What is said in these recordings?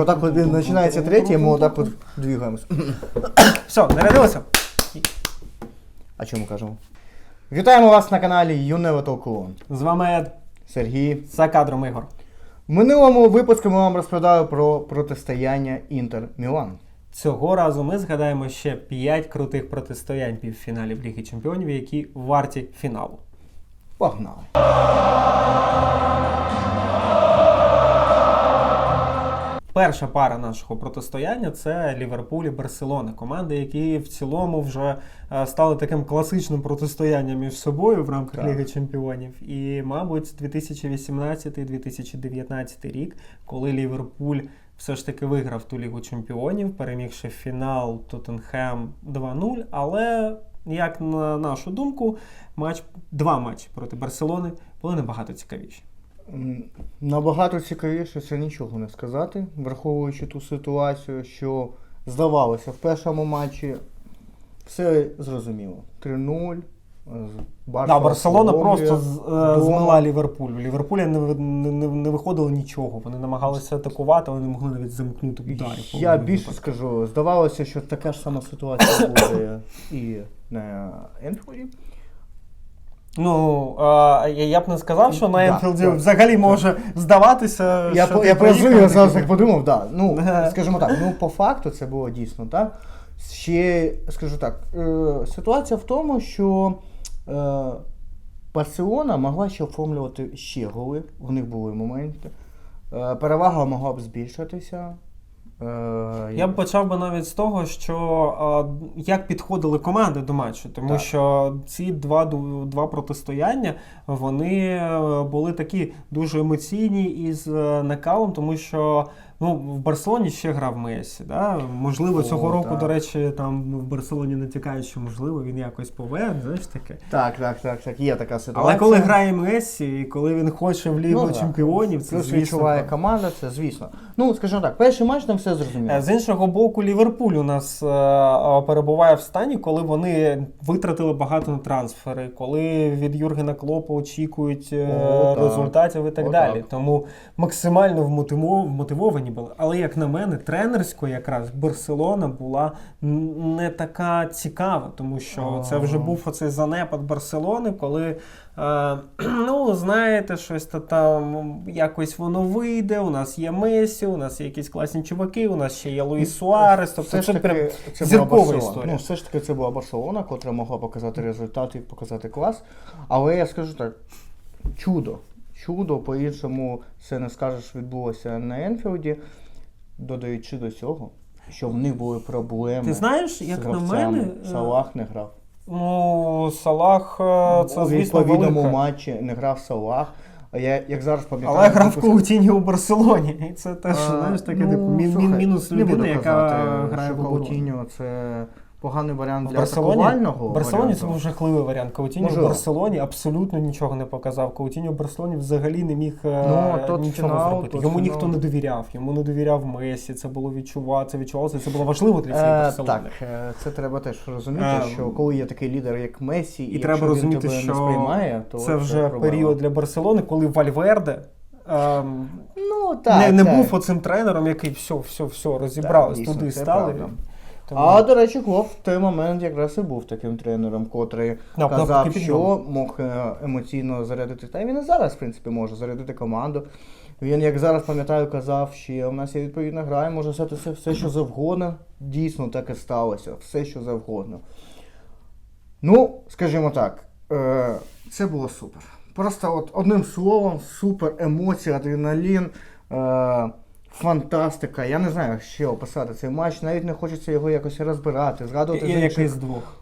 Отак от починається третє, ми отак от двигаємось. Все, зарядилося? А чому кажемо? Вітаємо вас на каналі Юнево Толкулон. З вами Сергій. за кадром Ігор. В минулому випуску ми вам розповідали про протистояння Інтер Мілан. Цього разу ми згадаємо ще 5 крутих протистоянь півфіналів Ліги Чемпіонів, які варті фіналу. Погнали! Перша пара нашого протистояння це Ліверпуль і Барселона. Команди, які в цілому вже е, стали таким класичним протистоянням між собою в рамках Так. Ліги Чемпіонів. І, мабуть, 2018-2019 рік, коли Ліверпуль все ж таки виграв ту Лігу Чемпіонів, перемігши фінал Тоттенхем 2-0. Але, як на нашу думку, матч, два матчі проти Барселони були набагато цікавіші. Набагато цікавіше це нічого не сказати, враховуючи ту ситуацію, що здавалося в першому матчі все зрозуміло. 3-0. з- Да, Барселона просто е, змила Ліверпуль. У Ліверпуля не, не, не, не виходило нічого. Вони намагалися атакувати, але не могли навіть замкнути ударів. Я більше випадків. скажу, здавалося, що така ж сама ситуація буде і на Енфілді. Ну, е, я, б не сказав, що на Да, Енфілді так. взагалі може здаватися. Я, що по, ти я проїхав, я зараз так подумав, да. Ну, скажімо так, ну по факту це було дійсно так. Ще скажу так, е, ситуація в тому, що е, Барселона могла ще оформлювати ще голи, в них були моменти. Е, перевага могла б збільшитися. Е, Я б почав би навіть з того, що як підходили команди до матчу, тому Так. що ці два, два протистояння вони е, були такі дуже емоційні і з е, накалом, тому що ну, в Барселоні ще грав Месі. Да? Можливо, О, цього року, так. до речі, там в Барселоні натякають, що можливо він якось поверне, знаєш таке. Так, так, так, так, є така ситуація. Але коли грає Месі, і коли він хоче в Лігу Ну, чемпіонів, це звісно. відчуває так. команда, це звісно. Ну, скажімо так, перший матч там все зрозуміло. Е, З іншого боку, Ліверпуль у нас е, е, перебуває в стані, коли вони витратили багато на трансфери, коли від Юргена Клопа очікують О, результатів і так О, далі. так. Тому максимально вмотимо- вмотивовані були. Але як на мене, тренерсько якраз Барселона була не така цікава, тому що це вже був оцей занепад Барселони, коли. Е, ну, знаєте, щось то там якось воно вийде. У нас є Месі, у нас є якісь класні чуваки, у нас ще є Луїс Суарес. Тобто все це ж прям таки це зіркова історія. Ну, все ж таки це була Барселона, котра могла показати результати і показати клас. Але я скажу так: чудо. Чудо, по-іншому це не скажеш, відбулося на Енфілді, додаючи до цього, що в них були проблеми. Ти знаєш, з як на мене, е, Салах не грав. Ну, Салах, е, це У відповідному матчі не грав Салах. А я як зараз пам'ятаю. Але грав випуск- Коутіньо у Барселоні. І це теж, А, знаєш, таке ну, типу, мін- мін- мінус людини, яка грає в. Каутіньо це поганий варіант для Барселоні, атакувального в Барселоні це був жахливий варіант. Каутіньо в Барселоні абсолютно нічого не показав. Каутіньо в Барселоні взагалі не міг е, Ну, тот нічого фінал, зробити. тот Йому фінал. ніхто не довіряв. Йому не довіряв Месі. Це було відчувати, це відчувалося. Це було важливо для цієї Е, Барселони. так, е, це треба теж розуміти, Е, що коли є такий лідер, як Месі, і, треба розуміти, що не сприймає, то це вже проблема. період для Барселони, коли Вальверде. ем, Ну, так, не, не так. був оцим тренером, який все, все, все розібрались, туди стали. правда. А до речі, Клоп в той момент якраз і був таким тренером, котрий Да, казав, що мог е, емоційно зарядити. Та він і зараз, в принципі, може зарядити команду. Він, як зараз пам'ятаю, казав, що у нас є відповідна гра, і може все, все, що завгодно. Дійсно так і сталося. Все, що завгодно. Ну, скажімо так, е, це було супер. Просто от одним словом, супер, емоції, адреналін, е, фантастика. Я не знаю, що описати цей матч. Навіть не хочеться його якось розбирати, згадувати І- з інших, який з двох.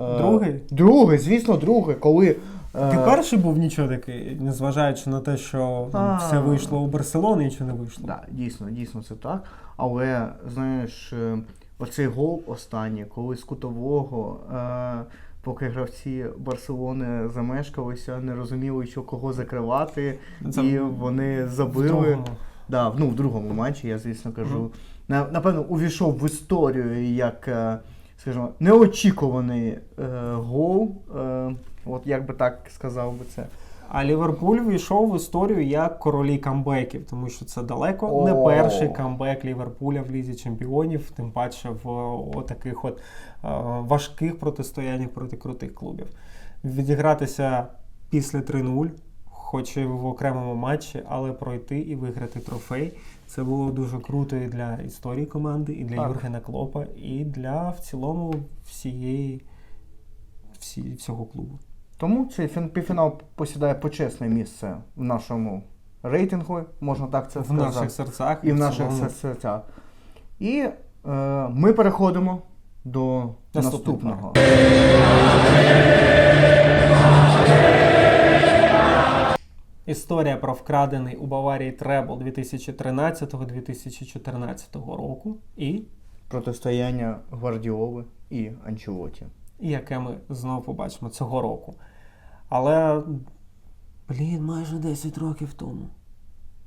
е, Другий? Другий, звісно, другий. Коли. е, Ти перший був нічого такий, незважаючи на те, що А. все вийшло у Барселоні, нічого не вийшло. Да, дійсно, дійсно це так. Але знаєш, е, оцей гол останній, коли з кутового, е, поки гравці Барселони замешкалися, не розуміли, що кого закривати, Це і вони забили. другому. Да, ну, в другому матчі, я звісно кажу. На- Напевно, увійшов в історію як, е, скажімо, неочікуваний е, гол. Е, от як би так сказав би це. А Ліверпуль війшов в історію як королі камбеків, тому що це далеко не О. перший камбек Ліверпуля в лізі чемпіонів, тим паче в о, таких от е, важких протистояннях проти крутих клубів. Відігратися після 3-0, хоч і в окремому матчі, але пройти і виграти трофей. Це було дуже круто і для історії команди, і для Так. Юргена Клопа, і для в цілому всієї всі, всього клубу. Тому цей фін- півфінал посідає почесне місце в нашому рейтингу, можна так це в сказати. наших серцях і в наших цілому. серцях. І е, ми переходимо до Наступного. наступного. Історія про вкрадений у Баварії требл 2013-2014 року і, Протистояння Гвардіоли і Анчелоті. і яке ми знову побачимо цього року. Але, блін, майже 10 років тому.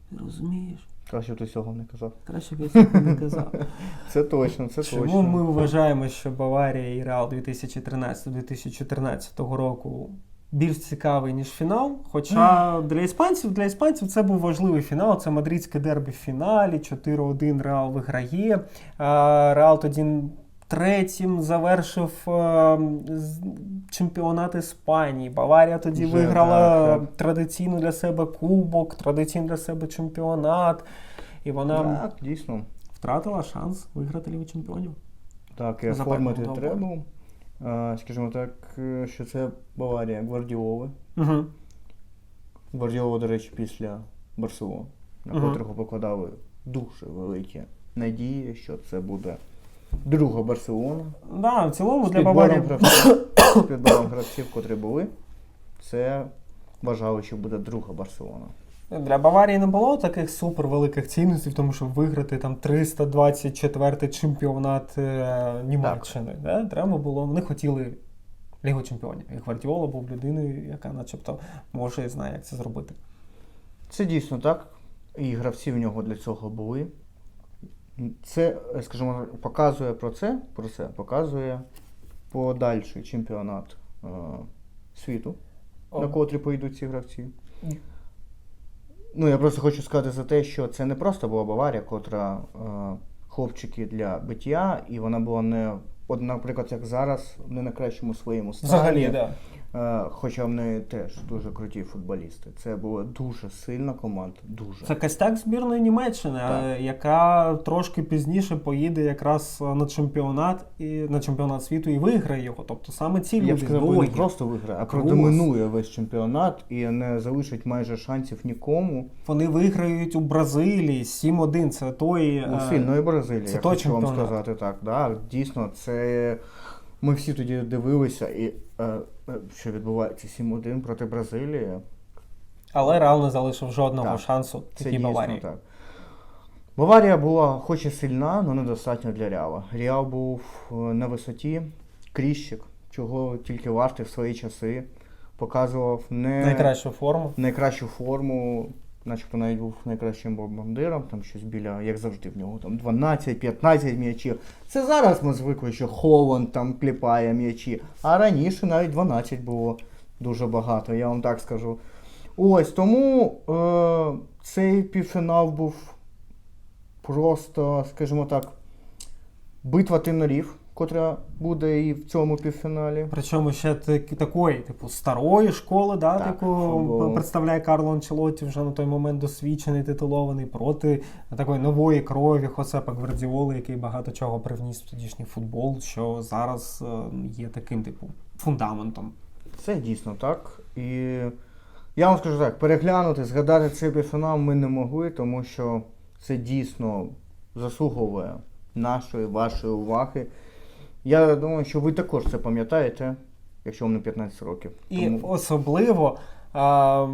Ти розумієш? Краще б ти цього не казав. Краще б я цього не казав. Це точно, це Чому точно. ми вважаємо, що Баварія і Реал 2013-2014 року більш цікавий, ніж фінал? Хоча для іспанців, для іспанців це був важливий фінал. Це мадридське дербі в фіналі. 4-1 Реал виграє. Реал тоді третім завершив е, чемпіонат Іспанії. Баварія тоді Вже виграла так, так. традиційно для себе кубок, традиційно для себе чемпіонат. І вона Так, дійсно. втратила шанс виграти Лігу чемпіонів. Так, і оформити треба. Скажімо так, е, що це Баварія Гвардіоли. Угу. Гвардіола, до речі, після Барселони, на Мгм. котрого покладали дуже великі надії, що це буде друга Барселона. Да, в цілому для Баварії. з підбором гравців, котрі були, це вважали, що буде друга Барселона. Для Баварії не було таких супервеликих цінностей, тому щоб виграти там 324 чемпіонат е, Німеччини. Да? Треба було. Вони хотіли Лігу чемпіонів. І Гвардіола був людиною, яка начебто може і знає, як це зробити. Це дійсно так. І гравці в нього для цього були. Це, скажімо, показує про це, про це показує подальший чемпіонат е, світу, О. на котрі поїдуть ці гравці. Ну, я просто хочу сказати за те, що це не просто була Баварія, котра е, хлопчики для биття, і вона була не, от, наприклад, як зараз, не на кращому своєму стані. Взагалі, да. Е, хоча в неї теж дуже круті футболісти. Це була дуже сильна команда. Дуже. Це костяк збірної Німеччини, Так. е, яка трошки пізніше поїде якраз на чемпіонат і на чемпіонат світу і виграє його. Тобто саме ці Я б сказав, не просто виграє, а продоминує весь чемпіонат і не залишить майже шансів нікому. Вони виграють у Бразилії 7-1. Це той. У е, сильної Бразилії, це я той хочу вам сказати так. Да, дійсно, це ми всі тоді дивилися, і е, е, що відбувається 7-1 проти Бразилії. Але Реал не залишив жодного Так, шансу такій Баварії. так. Баварія була хоч і сильна, але недостатньо для Реала. Реал був е, на висоті, кріщик, чого тільки вартий в свої часи. Показував не Найкращу форму. найкращу форму, начебто навіть був найкращим бомбардиром, там щось біля, як завжди, в нього там 12-15 м'ячів. Це зараз ми звикли, що Холланд там кліпає м'ячі, а раніше навіть 12 було дуже багато, я вам так скажу. Ось тому е, цей півфінал був просто, скажімо так, битва тинорів, котра буде і в цьому півфіналі. Причому ще так, такої, типу, старої школи, да, Так, яку футболу. представляє Карло Анчелотті, вже на той момент досвідчений, титулований, проти такої нової крові Хосепа Гвардіоли, який багато чого привніс в тодішній футбол, що зараз е, є таким, типу, фундаментом. Це дійсно так. І я вам скажу так, переглянути, згадати цей півфінал ми не могли, тому що це дійсно заслуговує нашої, вашої уваги. Я думаю, що ви також це пам'ятаєте, якщо вам не 15 років. І Тому особливо а,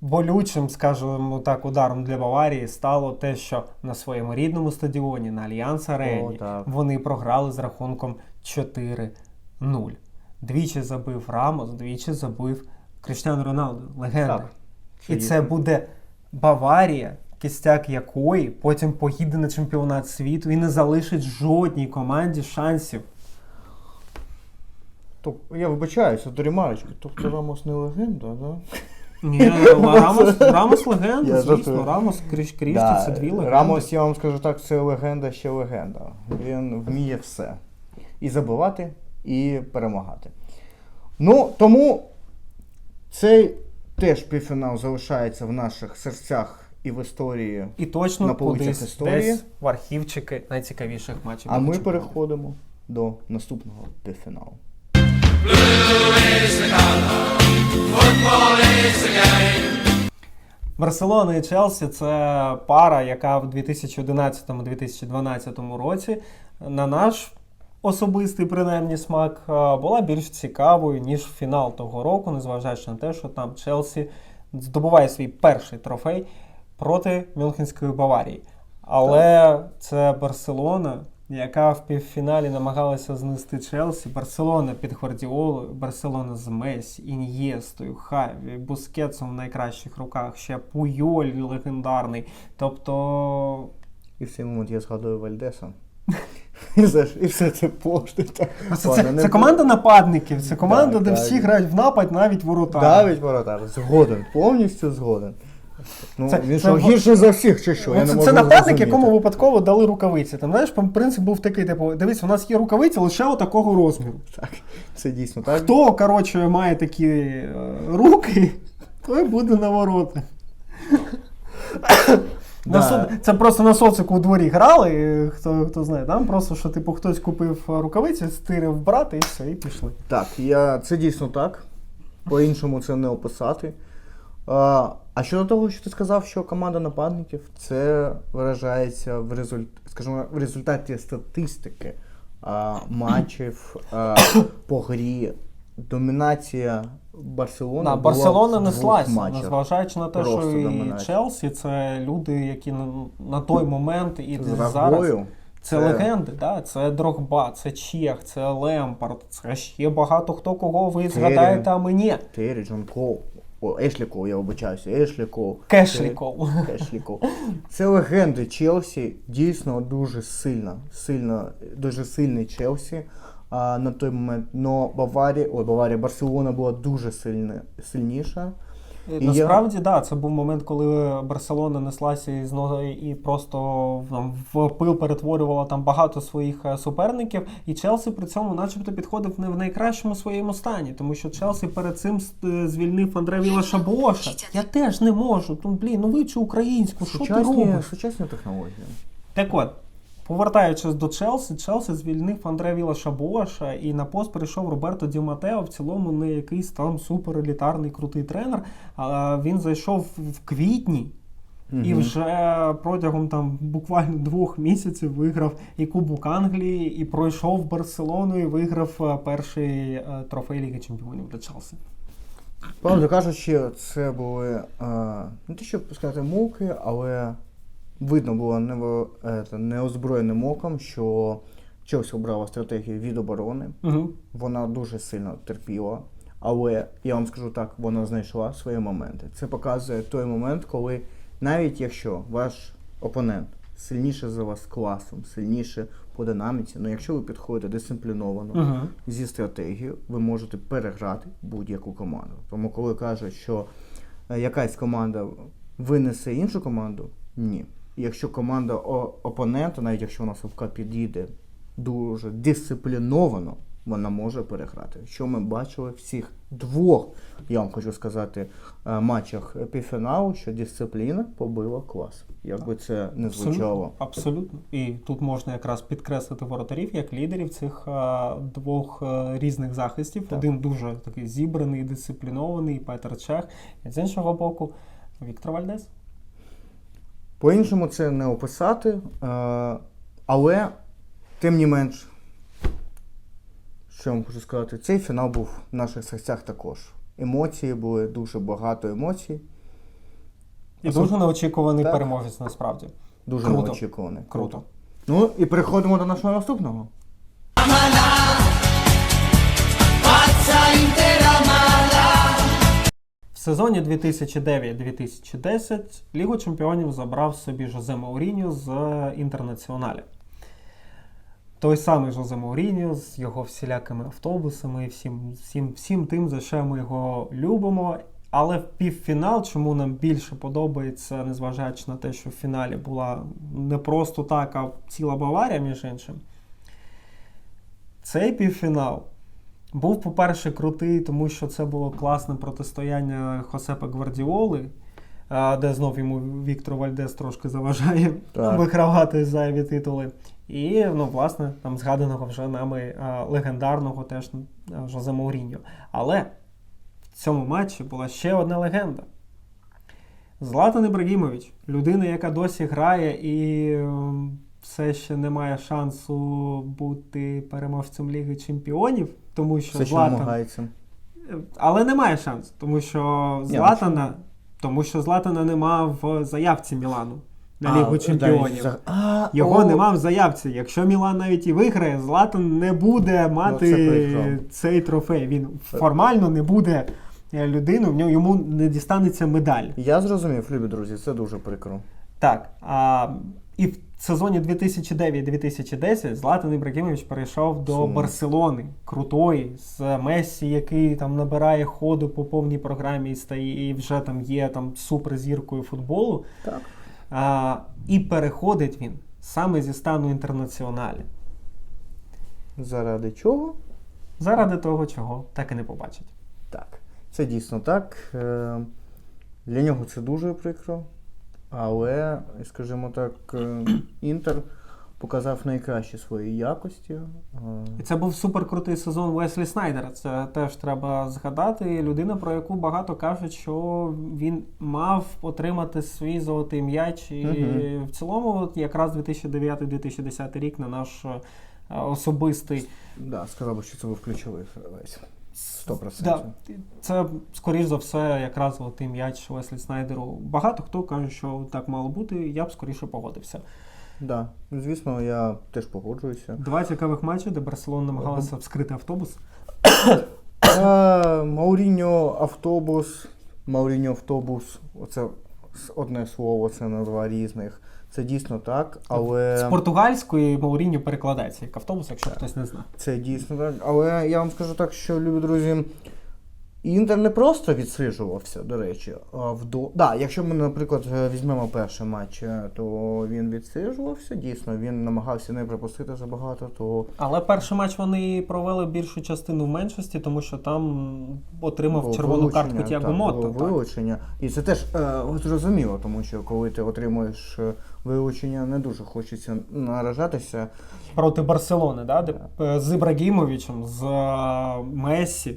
болючим, скажімо так, ударом для Баварії стало те, що на своєму рідному стадіоні на Альянс Арені О, вони програли з рахунком 4-0. Двічі забив Рамос, двічі забив Кріштіану Роналду, легенда. Так, І це буде Баварія, кістяк якої потім поїде на чемпіонат світу і не залишить жодній команді шансів. Тоб- я вибачаюся, до ремарочки. Тобто Рамос не легенда, да? Ні, Рамос, Рамос легенда, звісно. Рамос Кріш Крісті, Да, це дві легенди. Рамос, я вам скажу так, це легенда ще легенда. Він вміє все. І забивати, і перемагати. Ну, тому цей теж півфінал залишається в наших серцях і в історії. І точно на полицях історії. десь в архівчики найцікавіших матчів. А ми переходимо до наступного півфіналу. Барселона і Челсі це пара, яка в 2011-2012 році на наш особистий принаймні смак е, була більш цікавою, ніж фінал того року, незважаючи на те, що там Челсі здобуває свій перший трофей проти Мюнхенської Баварії. Але це Барселона, яка в півфіналі намагалася знести Челсі. Барселона під Гвардіолою, Барселона з Месі, Ін'єстою, Хаві, Бускетсом в найкращих руках, ще Пуйоль легендарний. Тобто І в цей момент я згадую Вальдеса. І все і все це пошти. Це, це, це команда нападників, це команда, Так, де так. всі грають в напад, навіть воротар. Давить воротар. Згоден, повністю згоден. Ну, Це- він що, в- гірше за всіх, чи що? Ну, Я це, не це можу нападник, зрозуміти. якому випадково дали рукавиці. Там знаєш, принцип був такий: типу, дивись, у нас є рукавиці лише отакого розміру. Так, це дійсно так. Хто, коротше, має такі е, руки, той буде на ворота. На Да. со- Це просто на социку у дворі грали, хто, хто знає, там просто, що типу хтось купив е, рукавиці, стирив брати і все, і пішли. Так, я, це дійсно так. По-іншому це не описати. А, а щодо того, що ти сказав, що команда нападників, це виражається в, результ... скажімо, в результаті статистики а, матчів а, по грі. Домінація Барселони. Да, була Барселона в не двох слазь, матчах. незважаючи на те, що і домінація. Челсі це люди, які на, на той момент і З зараз. Це, Це- легенди, да? це Дрогба, це Чех, це Лемпард, це ще багато хто кого ви згадаєте, а мені. Террі, Джон Кол. О, Ешлі Кол, я вибачаюся, Ешлі Кол. Кешлі Це-. Ешлі Це легенди Челсі, дійсно дуже сильна, сильна, дуже сильний Челсі а, на той момент. Но Баварія, ой, Баварія, Барселона була дуже сильна, сильніша. І Насправді, так, да, це був момент, коли Барселона неслася із ноги і просто там, в пил перетворювала там багато своїх е, суперників. І Челсі при цьому, начебто, підходив не в найкращому своєму стані, тому що Челсі перед цим е, звільнив Андре Віла Шабоша. Я теж не можу. Ну блін, ну вивчи українську, що ти робиш? сучасні технології. Так от, повертаючись до Челсі, Челсі звільнив Андре Віла Шабоша і на пост прийшов Роберто Ді Матео, в цілому не якийсь там суперелітарний крутий тренер. А він зайшов в квітні. І вже протягом там буквально двох місяців виграв і Кубок Англії, і пройшов Барселону, і виграв е, перший е, трофей Ліги Чемпіонів для Челсі. Правда кажучи, це були е, не те, щоб сказати муки, але видно було е, неозброєним оком, що Челсі обрала стратегію від оборони. Угу. Вона дуже сильно терпіла. Але я вам скажу так, вона знайшла свої моменти. Це показує той момент, коли навіть якщо ваш опонент сильніше за вас класом, сильніше по динаміці, ну якщо ви підходите дисципліновано Угу. зі стратегією, ви можете переграти будь-яку команду. Тому коли кажуть, що е, якась команда винесе іншу команду, ні. Якщо команда опонента, навіть якщо вона совка підійде дуже дисципліновано, вона може переграти. Що ми бачили в всіх двох, я вам хочу сказати, е, матчах півфіналу, що дисципліна побила клас. Якби це не звучало. Абсолютно. І тут можна якраз підкреслити воротарів як лідерів цих е, двох е, різних захистів. Так. Один дуже такий зібраний, дисциплінований, Петер Чех. І з іншого боку, Віктор Вальдес. По-іншому це не описати, е, але тим не менш, що я вам хочу сказати, цей фінал був в наших серцях також. Емоції були дуже багато емоцій, І дуже неочікуваний Так. переможець насправді. дуже Круто. неочікуваний. Круто. Ну і переходимо до нашого наступного. В сезоні 2009-2010 Лігу чемпіонів забрав собі Жозе Мауріньо з інтернаціоналі. Той самий Жозе Мауріньо з його всілякими автобусами і всім, всім, всім тим, за що ми його любимо. Але в півфінал, чому нам більше подобається, незважаючи на те, що в фіналі була не просто так, а ціла Баварія, між іншим. Цей півфінал був, по-перше, крутий, тому що це було класне протистояння Хосепа Гвардіоли, де знов йому Віктор Вальдес трошки заважає Так. вигравати зайві титули. І, ну, власне, там згаданого вже нами легендарного теж Жозе Мауріньо. Але в цьому матчі була ще одна легенда. Златан Ібрагімович, людина, яка досі грає і ем, все ще не має шансу бути переможцем Ліги Чемпіонів, тому що Все Златан намагається. але немає шансу, тому що Златана, тому що Златана нема в заявці Мілану на А, Лігу Чемпіонів. да, а, Його о, нема в заявці. Якщо Мілан навіть і виграє, Златан не буде мати Ну, це цей трофей. Він формально не буде е, нього йому не дістанеться медаль. Я зрозумів, любі друзі, це дуже прикро. Так. А, і в сезоні 2009-2010 Златан Ібрагімович перейшов до Сумно. Барселони, крутої, з Мессі, який там набирає ходу по повній програмі і стає і вже там є там суперзіркою футболу. Так. А, і переходить він саме зі стану інтернаціоналі. Заради чого? Заради того, чого так і не побачить. Так. Це дійсно так. Е, Для нього це дуже прикро. Але, скажімо так, е, Інтер показав найкращі свої якості. Е, І це був суперкрутий сезон Веслі Снайдера. Це теж треба згадати. Людина, про яку багато кажуть, що він мав отримати свій золотий м'яч. І Мгм. в цілому, от якраз 2009-2010 рік на наш е, особистий. Да, сказав би, що це був ключовий гравець. 100%. Да, це, скоріш за все, якраз золотий м'яч Веслі Снайдеру. Багато хто каже, що так мало бути, я б скоріше погодився. Да. Звісно, я теж погоджуюся. Два цікавих матчі, де Барселона намагалася вскрити автобус. Е, Мауріньо автобус. Мауріньо автобус. Оце одне слово, це на два різних. Це дійсно так, але З португальської Мауріньо перекладається як автобус, якщо хтось не знає. це дійсно так. Але я вам скажу так, що, любі друзі, Інтер не просто відсиджувався, до речі, а вдо... Да, якщо ми, наприклад, е, візьмемо перший матч, е, то він відсиджувався, дійсно, він намагався не пропустити забагато, то Але перший матч вони провели більшу частину в меншості, тому що там отримав Було червону картку Тіаго було вилучення. І це теж е, зрозуміло, тому що коли ти отримуєш е, вилучення, не дуже хочеться наражатися. Проти Барселони, да? де з Ібрагімовичем, з Мессі.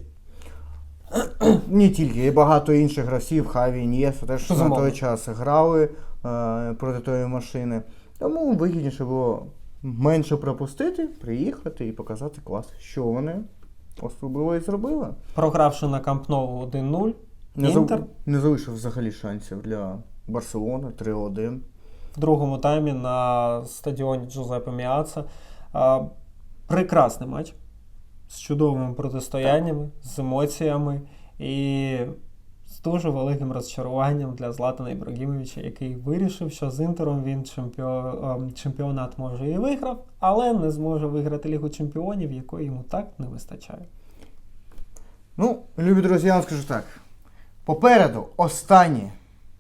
Не тільки, і багато інших гравців, Хаві, Ін'єса теж на Безумовно. той час грали е, проти тої машини. Тому вигідніше було менше пропустити, приїхати і показати клас, що вони особливо і зробили. Програвши на Камп Ноу 1-0, Не, зал- Інтер не залишив взагалі шансів для Барселони 3-1. в другому таймі на стадіоні Джузеппе Міаца. А, Прекрасний матч з чудовими протистояннями, з емоціями і з дуже великим розчаруванням для Златана Ібрагімовича, який вирішив, що з Інтером він чемпіо- ем, чемпіонат може і виграв, але не зможе виграти Лігу чемпіонів, якої йому так не вистачає. Ну, любі друзі, я вам скажу так. Попереду останній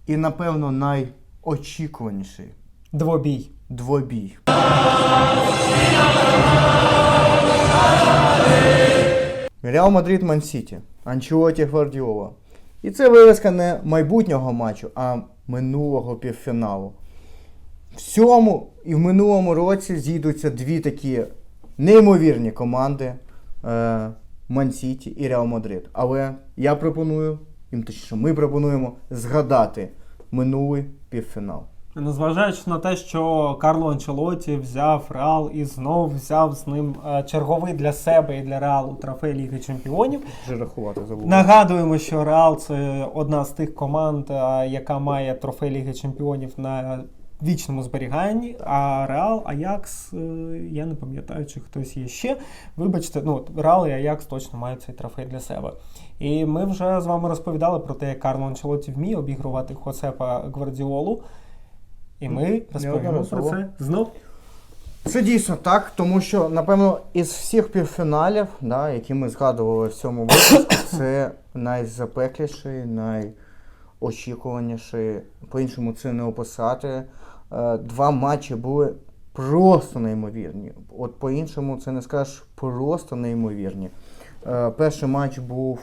і, напевно, найочікуваніший Двобій. двобій. Реал Мадрид Ман Сіті, Анчелоті Гвардіола. І це вивіска не майбутнього матчу, а минулого півфіналу. В цьому і в минулому році зійдуться дві такі неймовірні команди е, Ман Сіті і Реал Мадрид. Але я пропоную, їм точніше, ми пропонуємо згадати минулий півфінал. Незважаючи на те, що Карло Анчелоті взяв Реал і знов взяв з ним е, черговий для себе і для Реалу трофей Ліги Чемпіонів. Вже рахувати забув. Нагадуємо, що Реал це одна з тих команд, е, яка має трофей Ліги Чемпіонів на вічному зберіганні. А Реал, Аякс, е, я не пам'ятаю, чи хтось є ще. Вибачте, ну Реал і Аякс точно мають цей трофей для себе. І ми вже з вами розповідали про те, як Карло Анчелоті вміє обігрувати Хосепа Гвардіолу. І ми розповімо про це знов. Це дійсно так, тому що, напевно, із всіх півфіналів, да, які ми згадували в цьому випуску, це найзапекліший, найочікуваніший. По-іншому це не описати. Е, Два матчі були просто неймовірні. От по-іншому це не скажеш просто неймовірні. Е, Перший матч був.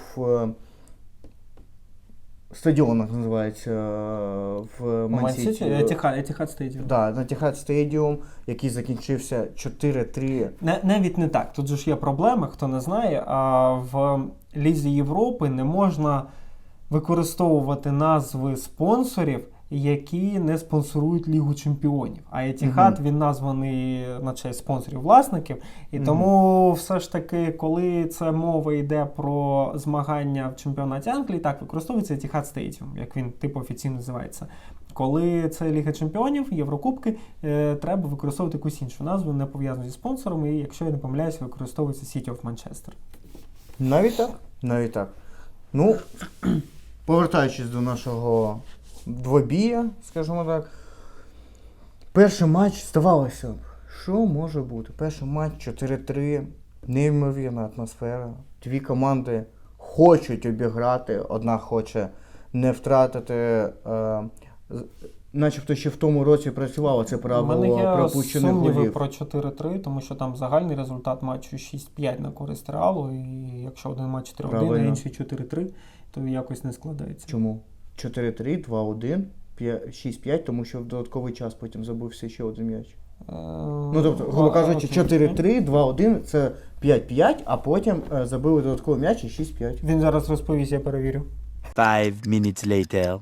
Е, Стадіон як називається е, в Мансіті. Етихад, Етихад Стадіум. Да, на Тіхат Стадіум, який закінчився 4-3. Не, навіть не так. Тут же ж є проблеми, хто не знає. А в Лізі Європи не можна використовувати назви спонсорів, які не спонсорують Лігу Чемпіонів. А Етіхад Мгм. він названий на честь спонсорів власників. І Мгм. тому все ж таки, коли це мова йде про змагання в чемпіонаті Англії, так використовується Етіхад Стадіум, як він типу офіційно називається. Коли це Ліга Чемпіонів, Єврокубки, е, треба використовувати якусь іншу назву, не пов'язану зі спонсором, і якщо я не помиляюся, використовується City of Manchester. Навіть так. Навіть так. Ну, повертаючись до нашого двобія, скажімо так. Перший матч здавалося, б, що може бути? Перший матч 4-3, неймовірна атмосфера. Дві команди хочуть обіграти, одна хоче не втратити. Е, начебто ще в тому році працювало це правило пропущених голів. про 4-3, тому що там загальний результат матчу 6-5 на користь реалу, і якщо один матч 3-1, а інший 4-3, то якось не складається. Чому? 4-3, 2-1, 6-5, тому що в додатковий час потім забився ще один м'яч. Ну, тобто, грубо кажучи, 4-3, 2-1 це 5-5, а потім е, забили додатковий м'яч і 6-5. Він зараз розповість, я перевірю. Five minutes later.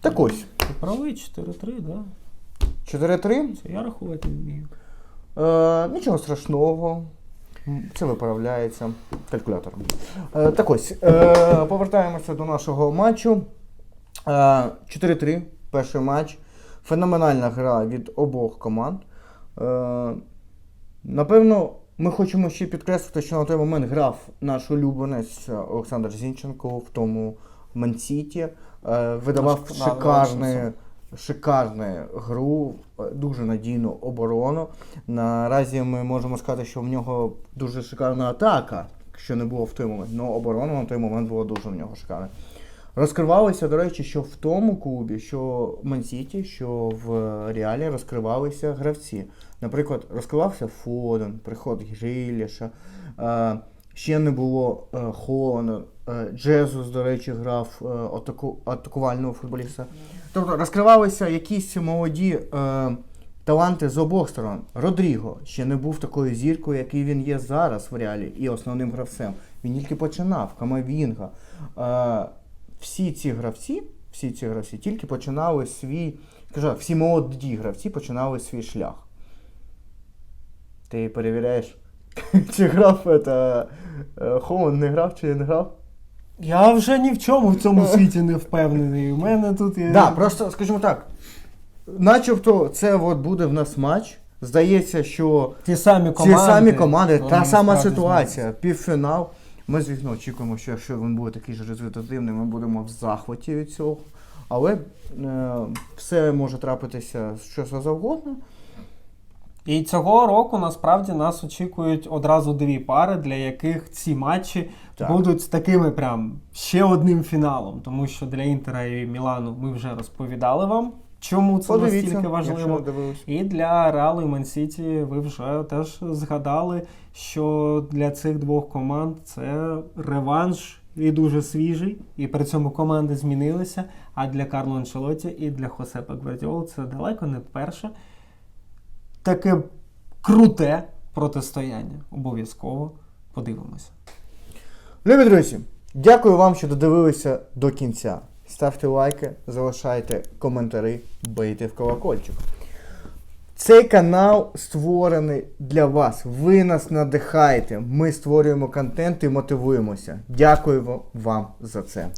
Так ось, Ти правий, 4-3, да. 4-3. Це я рахувати не вмію. Е, нічого страшного. М, Це виправляється калькулятором. Е, так ось, е, повертаємося до нашого матчу. Е, 4-3, перший матч. Феноменальна гра від обох команд. Е, напевно, ми хочемо ще підкреслити, що на той момент грав наш улюбленець Олександр Зінченко в тому Мансіті. Е, видавав шикарний, шикарну гру, е, дуже надійну оборону. Наразі ми можемо сказати, що в нього дуже шикарна атака, що не було в той момент. але оборона на той момент була дуже в нього шикарна. Розкривалися, до речі, що в тому клубі, що в Мансіті, що в Реалі розкривалися гравці. Наприклад, розкривався Фоден, приход Гриліша, е, ще не було е, е, Джезус, до речі, грав атаку, атакувального футболіста. Тобто розкривалися якісь молоді таланти з обох сторон. Родріго ще не був такою зіркою, який він є зараз в реалі, і основним гравцем. Він тільки починав, Камавінга. Всі ці гравці, всі ці гравці тільки починали свій, скажу, всі молоді гравці починали свій шлях. Ти перевіряєш, чи грав это, е, Холланд не грав, чи не грав? Я вже ні в чому в цьому світі не впевнений. У мене тут є. Да, просто скажімо так. Начебто це от буде в нас матч. Здається, що Ті самі команди. самі команди, та сама ситуація, півфінал. Ми, звісно, очікуємо, що якщо він буде такий же результативний, ми будемо в захваті від цього. Але е, все може трапитися що завгодно. І цього року насправді нас очікують одразу дві пари, для яких ці матчі Так. будуть такими прям ще одним фіналом. Тому що для Інтера і Мілану ми вже розповідали вам, чому це Подивіться, настільки важливо. І для Реалу і Мансіті ви вже теж згадали, що для цих двох команд це реванш і дуже свіжий, і при цьому команди змінилися. А для Карло Анчелоті і для Хосепа Гвардіоли це далеко не перше. Таке круте протистояння. Обов'язково подивимося. Любі друзі, дякую вам, що додивилися до кінця. Ставте лайки, залишайте коментарі, бийте в колокольчик. Цей канал створений для вас. Ви нас надихаєте. Ми створюємо контент і мотивуємося. Дякую вам за це.